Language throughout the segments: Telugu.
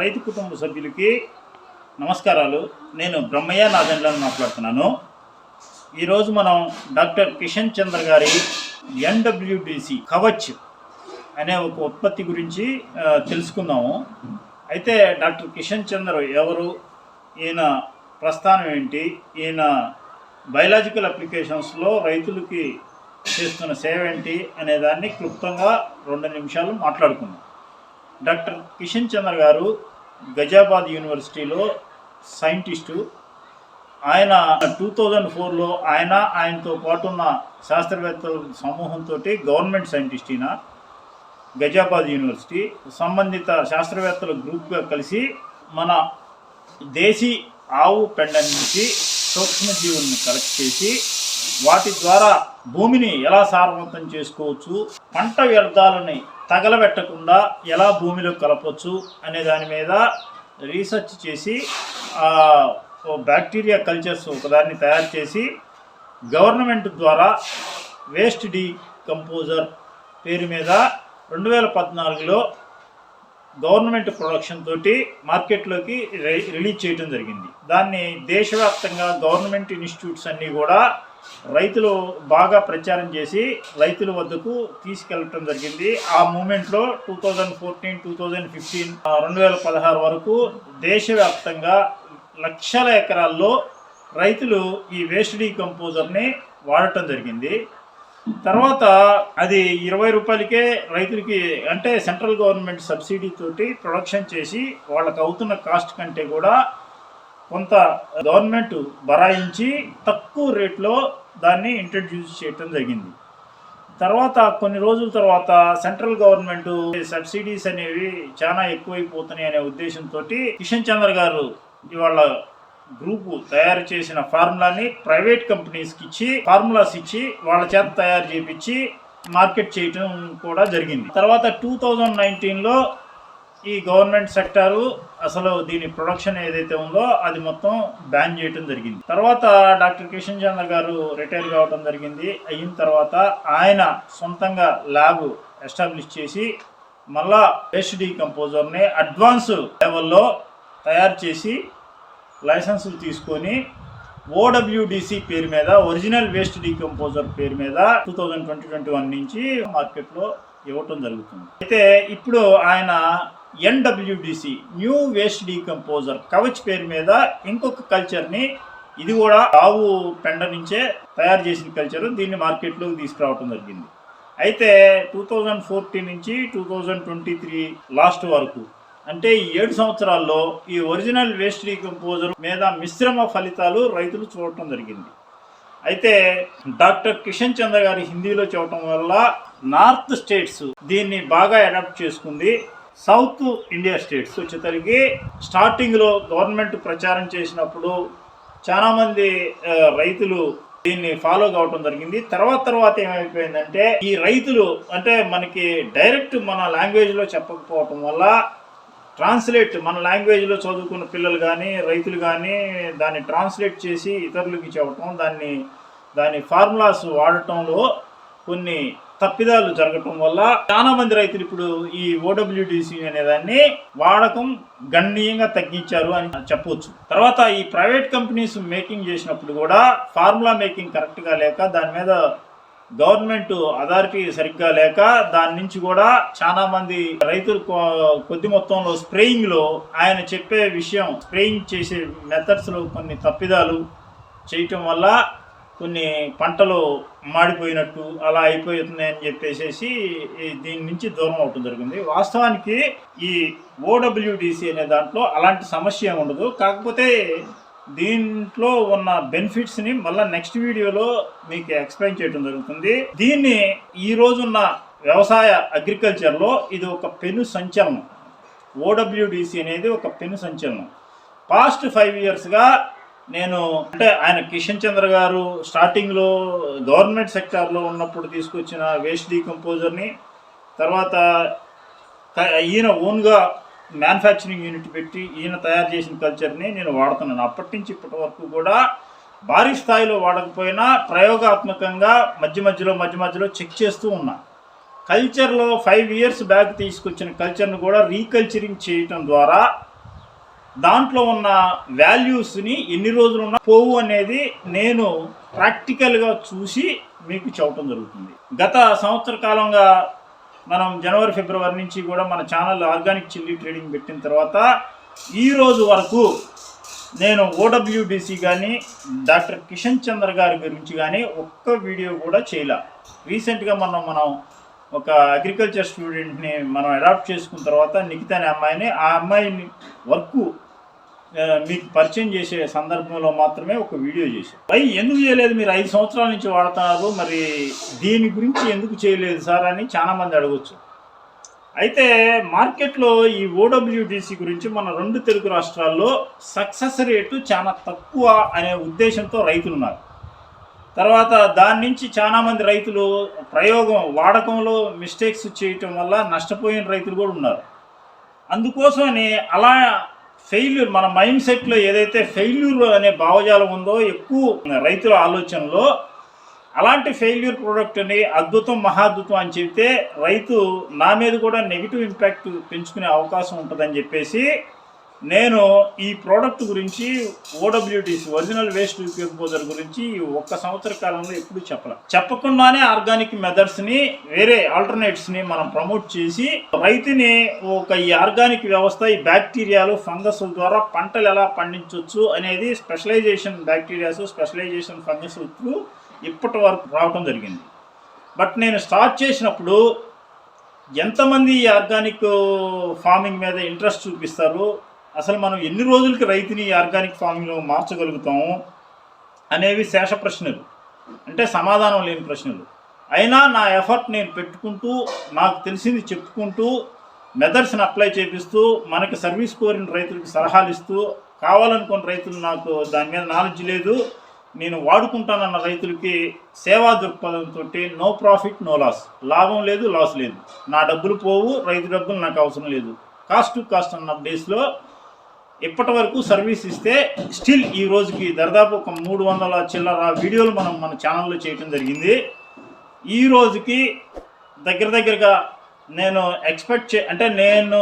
రైతు కుటుంబ సభ్యులకి నమస్కారాలు. నేను బ్రహ్మయ్య నాదెండ్లను మాట్లాడుతున్నాను. ఈరోజు మనం డాక్టర్ కిషన్ చంద్ర గారి ఎన్డబ్ల్యూడిసి కవచ్ అనే ఒక ఉత్పత్తి గురించి తెలుసుకుందాము. అయితే డాక్టర్ కిషన్ చంద్ర ఎవరు? ఈయన ప్రస్థానం ఏంటి? ఈయన బయలాజికల్ అప్లికేషన్స్లో రైతులకి చేస్తున్న సేవ ఏంటి అనే దాన్ని క్లుప్తంగా రెండు నిమిషాలు మాట్లాడుకుందాం. డాక్టర్ కిషన్ చంద్ర గారు గజాబాద్ యూనివర్సిటీలో సైంటిస్టు. ఆయన టూ థౌజండ్ ఫోర్లో ఆయన ఆయనతో పాటు ఉన్న శాస్త్రవేత్తల సమూహంతో గవర్నమెంట్ సైంటిస్ట్ ఈయన గజాబాద్ యూనివర్సిటీ. సంబంధిత శాస్త్రవేత్తల గ్రూప్గా కలిసి మన దేశీ ఆవు పెండ నుంచి సూక్ష్మజీవులను కలెక్ట్ చేసి వాటి ద్వారా భూమిని ఎలా సారవంతం చేసుకోవచ్చు పంట వ్యర్థాలని తగలబెట్టకుండా ఎలా భూమిలో కలపచ్చు అనే దాని మీద రీసెర్చ్ చేసి ఆ, బ్యాక్టీరియా కల్చర్స్ ఒకదాన్ని తయారు చేసి గవర్నమెంట్ ద్వారా వేస్ట్ డీ కంపోజర్ పేరు మీద రెండు వేల పద్నాలుగులో గవర్నమెంట్ ప్రొడక్షన్ తోటి మార్కెట్లోకి రిలీజ్ చేయడం జరిగింది. దాన్ని దేశవ్యాప్తంగా గవర్నమెంట్ ఇన్స్టిట్యూట్స్ అన్నీ కూడా రైతులు బాగా ప్రచారం చేసి రైతుల వద్దకు తీసుకెళ్ళటం జరిగింది. ఆ మూమెంట్లో two thousand fourteen two thousand fifteen రెండు వేల పదహారు వరకు దేశవ్యాప్తంగా లక్షల ఎకరాల్లో రైతులు ఈ వేస్ట్ డీకంపోజర్ని వాడటం జరిగింది. తర్వాత అది ఇరవై రూపాయలకే రైతులకి అంటే సెంట్రల్ గవర్నమెంట్ సబ్సిడీ తోటి ప్రొడక్షన్ చేసి వాళ్ళకి అవుతున్న కాస్ట్ కంటే కూడా కొంత గవర్నమెంట్ బరాయించి తక్కువ రేట్లో దాన్ని ఇంట్రడ్యూస్ చేయటం జరిగింది. తర్వాత కొన్ని రోజుల తర్వాత సెంట్రల్ గవర్నమెంట్ సబ్సిడీస్ అనేవి చాలా ఎక్కువైపోతున్నాయి అనే ఉద్దేశంతో కిషన్ చంద్ర గారు ఇవాళ గ్రూపు తయారు చేసిన ఫార్ములాని ప్రైవేట్ కంపెనీస్కి ఇచ్చి ఫార్ములాస్ ఇచ్చి వాళ్ళ చేత తయారు చేపించి మార్కెట్ చేయటం కూడా జరిగింది. తర్వాత టూ థౌజండ్ నైన్టీన్లో ఈ గవర్నమెంట్ సెక్టారు అసలు దీని ప్రొడక్షన్ ఏదైతే ఉందో అది మొత్తం బ్యాన్ చేయటం జరిగింది. తర్వాత డాక్టర్ కిషన్ చంద్ర గారు రిటైర్ కావడం జరిగింది. అయిన తర్వాత ఆయన సొంతంగా ల్యాబ్ ఎస్టాబ్లిష్ చేసి మళ్ళా వేస్ట్ డీకంపోజర్ని అడ్వాన్స్ లెవెల్లో తయారు చేసి లైసెన్సులు తీసుకొని ఓడబ్ల్యూడిసి పేరు మీద ఒరిజినల్ వేస్ట్ డీకంపోజర్ పేరు మీద two thousand twenty twenty one నుంచి మార్కెట్లో ఇవ్వటం జరుగుతుంది. అయితే ఇప్పుడు ఆయన NWDC new waste decomposer Kavach పేరు మీద ఇంకొక కల్చర్ని ఇది కూడా ఆవు పెండ నుంచే తయారు చేసిన కల్చర్ దీన్ని మార్కెట్లోకి తీసుకురావటం జరిగింది. అయితే టూ థౌజండ్ ఫోర్టీన్ నుంచి two thousand twenty three last వరకు అంటే ఈ ఏడు సంవత్సరాల్లో ఈ ఒరిజినల్ వేస్ట్ డీకంపోజర్ మీద మిశ్రమ ఫలితాలు రైతులు చూడటం జరిగింది. అయితే డాక్టర్ కిషన్ చంద్ర గారి హిందీలో చెప్పడం వల్ల నార్త్ స్టేట్స్ దీన్ని బాగా అడాప్ట్ చేసుకుంది. South India states. వచ్చేసరికి స్టార్టింగ్లో గవర్నమెంట్ ప్రచారం చేసినప్పుడు చాలామంది రైతులు దీన్ని ఫాలో కావటం జరిగింది. తర్వాత తర్వాత ఏమైపోయిందంటే ఈ రైతులు అంటే మనకి డైరెక్ట్ మన లాంగ్వేజ్లో చెప్పకపోవటం వల్ల ట్రాన్స్లేట్ మన లాంగ్వేజ్లో చదువుకున్న పిల్లలు కానీ రైతులు కానీ దాన్ని ట్రాన్స్లేట్ చేసి ఇతరులకి చెప్పటం దాన్ని దాని ఫార్ములాస్ వాడటంలో కొన్ని తప్పిదాలు జరగటం వల్ల చాలా మంది రైతులు ఇప్పుడు ఈ ఓడబ్ల్యూడిసి అనే దాన్ని వాడకం గణనీయంగా తగ్గించారు అని చెప్పవచ్చు తర్వాత ఈ ప్రైవేట్ కంపెనీస్ మేకింగ్ చేసినప్పుడు కూడా ఫార్ములా మేకింగ్ కరెక్ట్గా లేక దాని మీద గవర్నమెంట్ అథారిటీ సరిగ్గా లేక దాని నుంచి కూడా చాలా మంది రైతులు కొ- కొద్ది మొత్తంలో స్ప్రేయింగ్లో ఆయన చెప్పే విషయం స్ప్రేయింగ్ చేసే మెథడ్స్లో కొన్ని తప్పిదాలు చేయటం వల్ల కొన్ని పంటలు మాడిపోయినట్టు అలా అయిపోతున్నాయని చెప్పేసి దీని నుంచి దూరం అవటం జరిగింది. వాస్తవానికి ఈ ఓడబ్ల్యూడిసి అనే దాంట్లో అలాంటి సమస్య ఉండదు. కాకపోతే దీంట్లో ఉన్న బెనిఫిట్స్ని మళ్ళీ నెక్స్ట్ వీడియోలో మీకు ఎక్స్ప్లెయిన్ చేయడం జరుగుతుంది. దీన్ని ఈ రోజున్న వ్యవసాయ అగ్రికల్చర్లో ఇది ఒక పెను సంచలనం. ఓడబ్ల్యూడిసి అనేది ఒక పెను సంచలనం. పాస్ట్ ఫైవ్ ఇయర్స్గా నేను అంటే ఆయన కిషన్ చంద్ర గారు స్టార్టింగ్లో గవర్నమెంట్ సెక్టార్లో ఉన్నప్పుడు తీసుకొచ్చిన వేస్ట్ డీకంపోజర్ని తర్వాత ఈయన ఓన్గా మ్యానుఫ్యాక్చరింగ్ యూనిట్ పెట్టి ఈయన తయారు చేసిన కల్చర్ని నేను వాడుతున్నాను. అప్పటి నుంచి ఇప్పటి వరకు కూడా భారీ స్థాయిలో వాడకపోయినా ప్రయోగాత్మకంగా మధ్య మధ్యలో మధ్య మధ్యలో చెక్ చేస్తూ ఉన్నా. కల్చర్లో ఫైవ్ ఇయర్స్ బ్యాక్ తీసుకొచ్చిన కల్చర్ను కూడా రీకల్చరింగ్ చేయటం ద్వారా దాంట్లో ఉన్న వాల్యూస్ని ఎన్ని రోజులు ఉన్నా పోవు అనేది నేను ప్రాక్టికల్గా చూసి మీకు చెప్పడం జరుగుతుంది. గత సంవత్సర కాలంగా మనం జనవరి ఫిబ్రవరి నుంచి కూడా మన ఛానల్ ఆర్గానిక్ చిల్లీ ట్రేడింగ్ పెట్టిన తర్వాత ఈ రోజు వరకు నేను ఓడబ్ల్యూడిసి కానీ డాక్టర్ కిషన్ చంద్ర గారి గురించి కానీ ఒక్క వీడియో కూడా చేయలే. రీసెంట్గా మనం మనం ఒక అగ్రికల్చర్ స్టూడెంట్ని మనం అడాప్ట్ చేసుకున్న తర్వాత నిఖిత అనే అమ్మాయిని ఆ అమ్మాయిని వర్క్ మీకు పరిచయం చేసే సందర్భంలో మాత్రమే ఒక వీడియో చేశారు. పై ఎందుకు చేయలేదు మీరు? ఐదు సంవత్సరాల నుంచి వాడుతున్నారు మరి దీని గురించి ఎందుకు చేయలేదు సార్ అని చాలా మంది అడగచ్చు. అయితే మార్కెట్లో ఈ ఓడబ్ల్యూడిసి గురించి మన రెండు తెలుగు రాష్ట్రాల్లో సక్సెస్ రేటు చాలా తక్కువ అనే ఉద్దేశంతో రైతులు ఉన్నారు తర్వాత దాని నుంచి చాలా మంది రైతులు ప్రయోగం వాడకంలో మిస్టేక్స్ చేయటం వల్ల నష్టపోయిన రైతులు కూడా ఉన్నారు. అందుకోసమని అలా ఫెయిల్యూర్ మన మైండ్ సెట్లో ఏదైతే ఫెయిల్యూర్ అనే భావజాలం ఉందో ఎక్కువ రైతుల ఆలోచనలో అలాంటి ఫెయిల్యూర్ ప్రోడక్ట్ని అద్భుతం మహాద్భుతం అని చెప్తే రైతు నా మీద కూడా నెగిటివ్ ఇంపాక్ట్ పెంచుకునే అవకాశం ఉంటుందని చెప్పేసి నేను ఈ ప్రోడక్ట్ గురించి ఓడబ్ల్యూటీసీ ఒరిజినల్ వేస్ట్ కంపోజర్ గురించి ఒక్క సంవత్సర కాలంలో ఎప్పుడు చెప్పలే. చెప్పకుండానే ఆర్గానిక్ మెథడ్స్ని వేరే ఆల్టర్నేట్స్ని మనం ప్రమోట్ చేసి రైతుని ఒక ఈ ఆర్గానిక్ వ్యవస్థ ఈ బ్యాక్టీరియాలు ఫంగస్ ద్వారా పంటలు ఎలా పండించవచ్చు అనేది specialisation bacterias specialisation fungus through ఇప్పటి వరకు రావడం జరిగింది. బట్ నేను స్టార్ట్ చేసినప్పుడు ఎంతమంది ఈ ఆర్గానిక్ ఫార్మింగ్ మీద ఇంట్రెస్ట్ చూపిస్తారు? అసలు మనం ఎన్ని రోజులకి రైతుని ఆర్గానిక్ ఫార్మింగ్లో మార్చగలుగుతాము అనేవి శేష ప్రశ్నలు. అంటే సమాధానం లేని ప్రశ్నలు. అయినా నా ఎఫర్ట్ నేను పెట్టుకుంటూ నాకు తెలిసింది చెప్పుకుంటూ మెథడ్స్ని అప్లై చేపిస్తూ మనకి సర్వీస్ కోరిన రైతులకు సలహాలు ఇస్తూ కావాలనుకున్న రైతులు నాకు దాని మీద నాలెడ్జ్ లేదు నేను వాడుకుంటానన్న రైతులకి సేవా దృక్పథంతో నో ప్రాఫిట్ నో లాస్. లాభం లేదు లాస్ లేదు. నా డబ్బులు పోవు రైతు డబ్బులు నాకు అవసరం లేదు. కాస్ట్ టు కాస్ట్ అన్న బేస్లో ఇప్పటి వరకు సర్వీస్ ఇస్తే స్టిల్ ఈ రోజుకి దాదాపు ఒక మూడు వందల చిల్లర వీడియోలు మనం మన ఛానల్లో చేయటం జరిగింది. ఈ రోజుకి దగ్గర దగ్గరగా నేను ఎక్స్పెక్ట్ చే అంటే నేను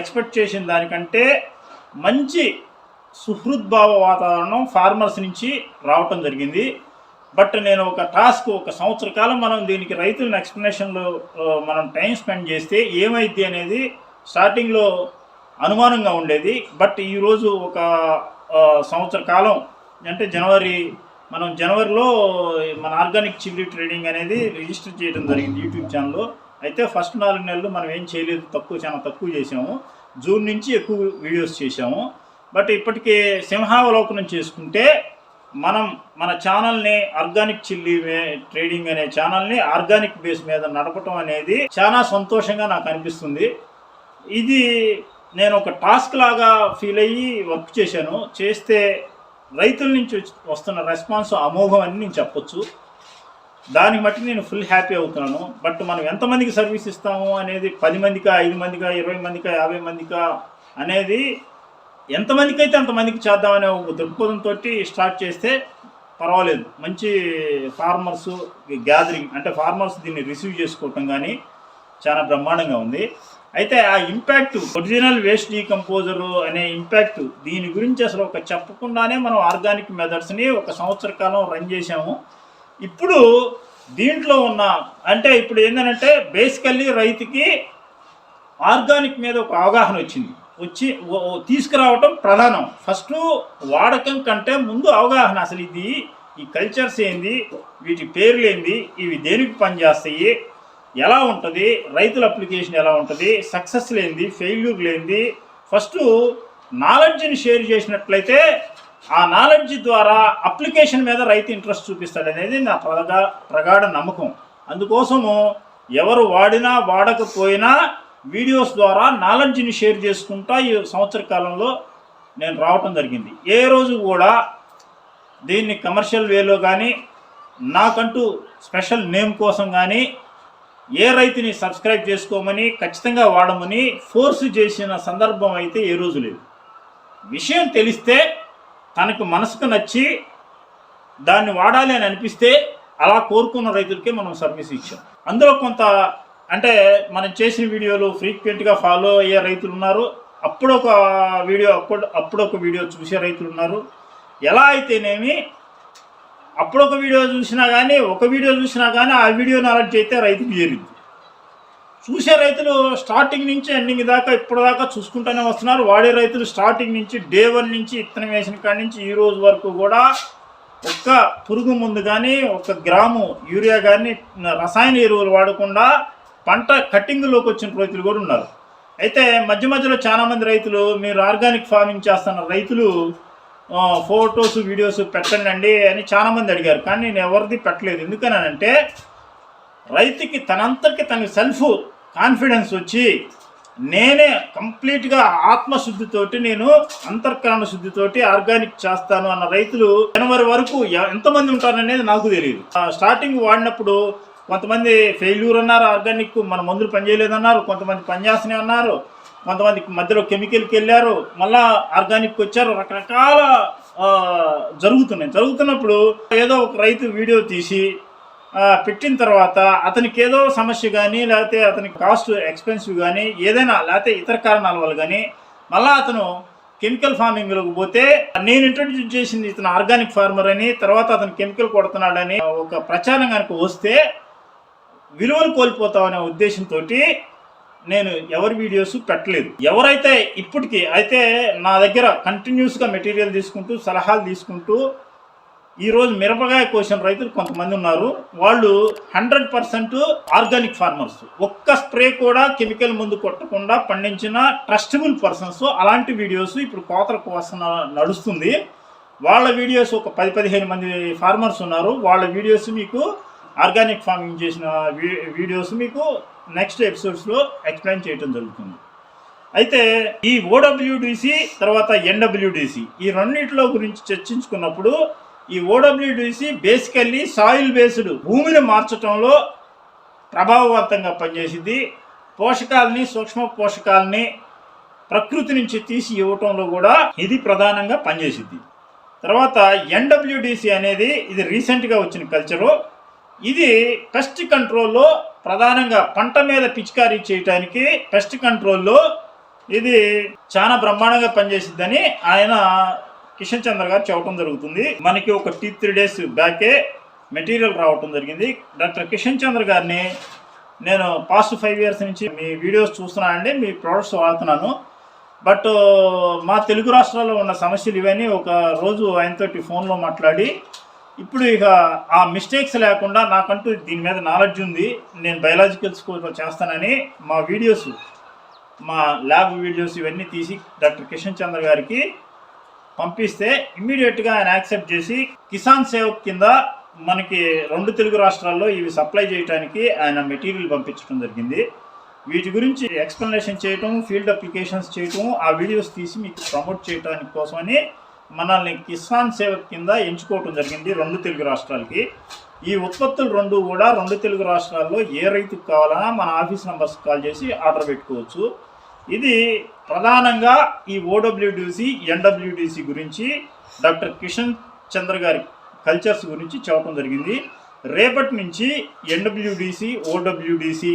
ఎక్స్పెక్ట్ చేసిన దానికంటే మంచి సుహృద్భావ వాతావరణం ఫార్మర్స్ నుంచి రావటం జరిగింది. బట్ నేను ఒక టాస్క్ ఒక సంవత్సర కాలం మనం దీనికి రైతులను ఎక్స్ప్లెనేషన్లో మనం టైం స్పెండ్ చేస్తే ఏమైద్ది అనేది స్టార్టింగ్లో అనుమానంగా ఉండేది. బట్ ఈరోజు ఒక సంవత్సర కాలం అంటే జనవరి మనం జనవరిలో మన ఆర్గానిక్ చిల్లీ ట్రేడింగ్ అనేది రిజిస్టర్ చేయడం జరిగింది యూట్యూబ్ ఛానల్లో. అయితే ఫస్ట్ నాలుగు నెలలు మనం ఏం చేయలేదు తక్కువ చాలా తక్కువ చేసాము జూన్ నుంచి ఎక్కువ వీడియోస్ చేసాము బట్ ఇప్పటికే సింహావలోకనం చేసుకుంటే మనం మన ఛానల్ని ఆర్గానిక్ చిల్లీ ట్రేడింగ్ అనే ఛానల్ని ఆర్గానిక్ బేస్ మీద నడపటం అనేది చాలా సంతోషంగా నాకు అనిపిస్తుంది. ఇది నేను ఒక టాస్క్ లాగా ఫీల్ అయ్యి వర్క్ చేశాను. చేస్తే రైతుల నుంచి వచ్చి- వస్తున్న రెస్పాన్స్ అమోఘం అని నేను చెప్పొచ్చు. దాన్ని బట్టి నేను ఫుల్ హ్యాపీ అవుతున్నాను. బట్ మనం ఎంతమందికి సర్వీస్ ఇస్తాము అనేది పది మందికా ఐదు మందికా ఇరవై మందికా యాభై మందికా అనేది ఎంతమందికి అయితే అంతమందికి చేద్దామనే ఒక దృక్పథంతో స్టార్ట్ చేస్తే పర్వాలేదు. మంచి ఫార్మర్స్ గ్యాదరింగ్ అంటే ఫార్మర్స్ దీన్ని రిసీవ్ చేసుకోవటం కానీ చాలా బ్రహ్మాండంగా ఉంది. అయితే ఆ ఇంపాక్ట్ ఒరిజినల్ వేస్ట్ డీకంపోజర్ అనే ఇంపాక్ట్ దీని గురించి అసలు ఒక చెప్పకుండానే మనం ఆర్గానిక్ మెథడ్స్ని ఒక సంవత్సర కాలం రన్ చేసాము ఇప్పుడు దీంట్లో ఉన్న అంటే ఇప్పుడు ఏంటంటే బేసికల్లీ రైతుకి ఆర్గానిక్ మీద ఒక అవగాహన వచ్చింది. వచ్చి తీసుకురావటం ప్రధానం. ఫస్ట్ వాడకం కంటే ముందు అవగాహన. అసలు ఇది ఈ కల్చర్స్ ఏంది? వీటి పేర్లు ఏంది? ఇవి దేనికి పనిచేస్తాయి? ఎలా ఉంటుంది? రైతుల అప్లికేషన్ ఎలా ఉంటుంది? సక్సెస్ లేనిది ఫెయిల్యూర్ లేనిది ఫస్ట్ నాలెడ్జ్ని షేర్ చేసినట్లయితే ఆ నాలెడ్జ్ ద్వారా అప్లికేషన్ మీద రైతు ఇంట్రెస్ట్ చూపిస్తాడు అనేది నా ప్రగా ప్రగాఢ నమ్మకం. అందుకోసము ఎవరు వాడినా వాడకపోయినా వీడియోస్ ద్వారా నాలెడ్జ్ని షేర్ చేసుకుంటా ఈ సంవత్సర కాలంలో నేను రావటం జరిగింది. ఏ రోజు కూడా దీన్ని కమర్షియల్ వేలో కానీ నాకంటూ స్పెషల్ నేమ్ కోసం కానీ ఏ రైతుని సబ్స్క్రైబ్ చేసుకోమని ఖచ్చితంగా వాడమని ఫోర్స్ చేసిన సందర్భం అయితే ఏ రోజు లేదు. విషయం తెలిస్తే తనకు మనసుకు నచ్చి దాన్ని వాడాలి అని అనిపిస్తే అలా కోరుకున్న రైతులకే మనం సర్వీస్ ఇచ్చాం. అందులో కొంత అంటే మనం చేసిన వీడియోలు ఫ్రీక్వెంట్గా ఫాలో అయ్యే రైతులు ఉన్నారు. అప్పుడు ఒక వీడియో అప్పుడు అప్పుడు ఒక వీడియో చూసే రైతులు ఉన్నారు. ఎలా అయితేనేమి అప్పుడు ఒక వీడియో చూసినా కానీ ఒక వీడియో చూసినా కానీ ఆ వీడియో నాలెడ్జ్ అయితే రైతుకు చేరింది చూసే రైతులు స్టార్టింగ్ నుంచి ఎండింగ్ దాకా ఇప్పటిదాకా చూసుకుంటూనే వస్తున్నారు. వాడే రైతులు స్టార్టింగ్ నుంచి డే వన్ నుంచి ఇత్తనం వేసిన కాడి నుంచి ఈ రోజు వరకు కూడా ఒక్క పురుగు ముందు కానీ ఒక గ్రాము యూరియా కానీ రసాయన ఎరువులు వాడకుండా పంట కట్టింగ్లోకి వచ్చిన రైతులు కూడా ఉన్నారు. అయితే మధ్య మధ్యలో చాలామంది రైతులు మీరు ఆర్గానిక్ ఫార్మింగ్ చేస్తున్న రైతులు ఫొటోస్ వీడియోస్ పెట్టండి అండి అని చాలామంది అడిగారు. కానీ నేను ఎవరిది పెట్టలేదు. ఎందుకనంటే రైతుకి తనంతటికి తనకి సెల్ఫ్ కాన్ఫిడెన్స్ వచ్చి నేనే కంప్లీట్గా ఆత్మశుద్ధితోటి నేను అంతర్కరణ శుద్ధితోటి ఆర్గానిక్ చేస్తాను అన్న రైతులు జనవరి వరకు ఎంతమంది ఉంటారనేది నాకు తెలియదు స్టార్టింగ్ వాడినప్పుడు కొంతమంది ఫెయిల్యూర్ అన్నారు ఆర్గానిక్ మన మందులు పనిచేయలేదన్నారు కొంతమంది పనిచేస్తూనే అన్నారు కొంతమంది మధ్యలో కెమికల్కి వెళ్ళారు మళ్ళా ఆర్గానిక్కి వచ్చారు రకరకాల జరుగుతున్నాయి. జరుగుతున్నప్పుడు ఏదో ఒక రైతు వీడియో తీసి పెట్టిన తర్వాత అతనికి ఏదో సమస్య కానీ లేకపోతే అతనికి కాస్ట్ ఎక్స్పెన్సివ్ కానీ ఏదైనా లేకపోతే ఇతర కారణాల వల్ల కానీ మళ్ళీ అతను కెమికల్ ఫార్మింగ్లోకి పోతే నేను ఇంట్రొడ్యూస్ చేసింది ఇతను ఆర్గానిక్ ఫార్మర్ అని తర్వాత అతను కెమికల్ కొడుతున్నాడని ఒక ప్రచారం కనుక వస్తే విలువలు కోల్పోతామనే ఉద్దేశంతో నేను ఎవరి వీడియోస్ పెట్టలేదు. ఎవరైతే ఇప్పటికీ అయితే నా దగ్గర కంటిన్యూస్గా మెటీరియల్ తీసుకుంటూ సలహాలు తీసుకుంటూ ఈరోజు మిరపకాయ కోసిన రైతులు కొంతమంది ఉన్నారు. వాళ్ళు హండ్రెడ్ పర్సెంట్ ఆర్గానిక్ ఫార్మర్స్ ఒక్క స్ప్రే కూడా కెమికల్ ముందు కొట్టకుండా పండించిన ట్రస్టబుల్ పర్సన్స్ అలాంటి వీడియోస్ ఇప్పుడు కోతల కోసం నడుస్తుంది. వాళ్ళ వీడియోస్ ఒక పది పదిహేను మంది ఫార్మర్స్ ఉన్నారు. వాళ్ళ వీడియోస్ మీకు ఆర్గానిక్ ఫార్మింగ్ చేసిన వీడియోస్ మీకు నెక్స్ట్ ఎపిసోడ్స్లో ఎక్స్ప్లెయిన్ చేయడం జరుగుతుంది. అయితే ఈ ఓడబ్ల్యూడిసి తర్వాత ఎన్డబ్ల్యూడిసి ఈ రెండింటిలో గురించి చర్చించుకున్నప్పుడు ఈ ఓడబ్ల్యూడిసి బేసికల్లీ సాయిల్ బేస్డ్ భూమిని మార్చడంలో ప్రభావవంతంగా పనిచేసింది. పోషకాలని సూక్ష్మ పోషకాలని ప్రకృతి నుంచి తీసి ఇవ్వటంలో కూడా ఇది ప్రధానంగా పనిచేసింది. తర్వాత ఎన్డబ్ల్యూడిసి అనేది ఇది రీసెంట్గా వచ్చిన కల్చరు. ఇది పెస్ట్ కంట్రోల్లో ప్రధానంగా పంట మీద పిచికారీ చేయడానికి పెస్ట్ కంట్రోల్లో ఇది చాలా బ్రహ్మాండంగా పనిచేసిద్దని ఆయన కిషన్ చంద్ర గారు చెప్పడం జరుగుతుంది. మనకి ఒక టీ త్రీ డేస్ బ్యాకే మెటీరియల్ రావటం జరిగింది. డాక్టర్ కిషన్ చంద్ర గారిని నేను పాస్ట్ ఫైవ్ ఇయర్స్ నుంచి మీ వీడియోస్ చూస్తున్నానండి మీ ప్రోడక్ట్స్ వాడుతున్నాను. బట్ మా తెలుగు రాష్ట్రాల్లో ఉన్న సమస్యలు ఇవన్నీ ఒక రోజు ఆయనతోటి ఫోన్లో మాట్లాడి ఇప్పుడు ఇక ఆ మిస్టేక్స్ లేకుండా నాకంటూ దీని మీద నాలెడ్జ్ ఉంది. నేను బయలాజికల్ స్కూల్లో చేస్తానని మా వీడియోస్ మా ల్యాబ్ వీడియోస్ ఇవన్నీ తీసి డాక్టర్ కిషన్ చంద్ర గారికి పంపిస్తే ఇమ్మీడియట్గా ఆయన యాక్సెప్ట్ చేసి కిసాన్ సేవక్ కింద మనకి రెండు తెలుగు రాష్ట్రాల్లో ఇవి సప్లై చేయడానికి ఆయన మెటీరియల్ పంపించడం జరిగింది. వీటి గురించి ఎక్స్ప్లెనేషన్ చేయటం ఫీల్డ్ అప్లికేషన్స్ చేయటం ఆ వీడియోస్ తీసి మీకు ప్రమోట్ చేయడానికి కోసమని మనల్ని కిసాన్ సేవక్ కింద ఎంచుకోవటం జరిగింది రెండు తెలుగు రాష్ట్రాలకి. ఈ ఉత్పత్తులు రెండు కూడా రెండు తెలుగు రాష్ట్రాల్లో ఏ రైతుకు కావాలన్నా మన ఆఫీస్ నెంబర్స్ కాల్ చేసి ఆర్డర్ పెట్టుకోవచ్చు. ఇది ప్రధానంగా ఈ ఓడబ్ల్యూడిసి ఎన్డబ్ల్యూడిసి గురించి డాక్టర్ కిషన్ చంద్ర గారి కల్చర్స్ గురించి చెప్పడం జరిగింది. రేపటి నుంచి ఎన్డబ్ల్యూడిసి ఓడబ్ల్యూడిసి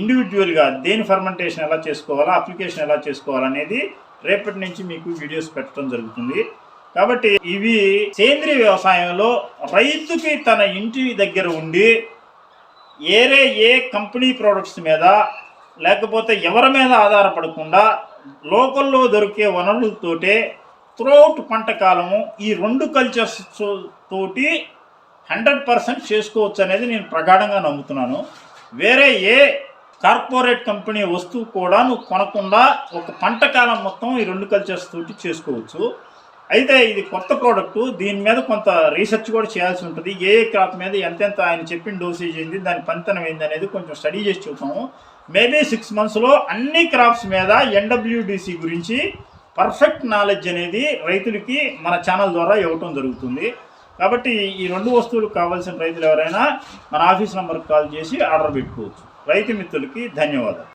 ఇండివిజువల్గా దేని ఫర్మెంటేషన్ ఎలా చేసుకోవాలా అప్లికేషన్ ఎలా చేసుకోవాలనేది రేపటి నుంచి మీకు వీడియోస్ పెట్టడం జరుగుతుంది. కాబట్టి ఇవి సేంద్రియ వ్యవసాయంలో రైతుకి తన ఇంటి దగ్గర ఉండి ఏరే ఏ కంపెనీ ప్రోడక్ట్స్ మీద లేకపోతే ఎవరి మీద ఆధారపడకుండా లోకల్లో దొరికే వనరులతోటే త్రోట్ పంట కాలము ఈ రెండు కల్చర్స్ తోటి హండ్రెడ్ పర్సెంట్ చేసుకోవచ్చు అనేది నేను ప్రగాఢంగా నమ్ముతున్నాను. వేరే ఏ కార్పొరేట్ కంపెనీ వస్తువు కూడా నువ్వు కొనకుండా ఒక పంట కాలం మొత్తం ఈ రెండు కల్చర్స్ తోటి చేసుకోవచ్చు. అయితే ఇది కొత్త ప్రోడక్ట్ దీని మీద కొంత రీసెర్చ్ కూడా చేయాల్సి ఉంటుంది. ఏ ఏ క్రాప్ మీద ఎంతెంత ఆయన చెప్పిన డోసేజ్ ఏంది దాని పంతనం ఏంది అనేది కొంచెం స్టడీ చేసి చూద్దాము. మేబీ సిక్స్ మంత్స్లో అన్ని క్రాప్స్ మీద ఎన్డబ్ల్యూడిసి గురించి పర్ఫెక్ట్ నాలెడ్జ్ అనేది రైతులకి మన ఛానల్ ద్వారా ఇవ్వటం జరుగుతుంది. కాబట్టి ఈ రెండు వస్తువులు కావాల్సిన రైతులు ఎవరైనా మన ఆఫీస్ నెంబర్కి కాల్ చేసి ఆర్డర్ పెట్టుకోవచ్చు. రైతు మిత్రులకి ధన్యవాదాలు.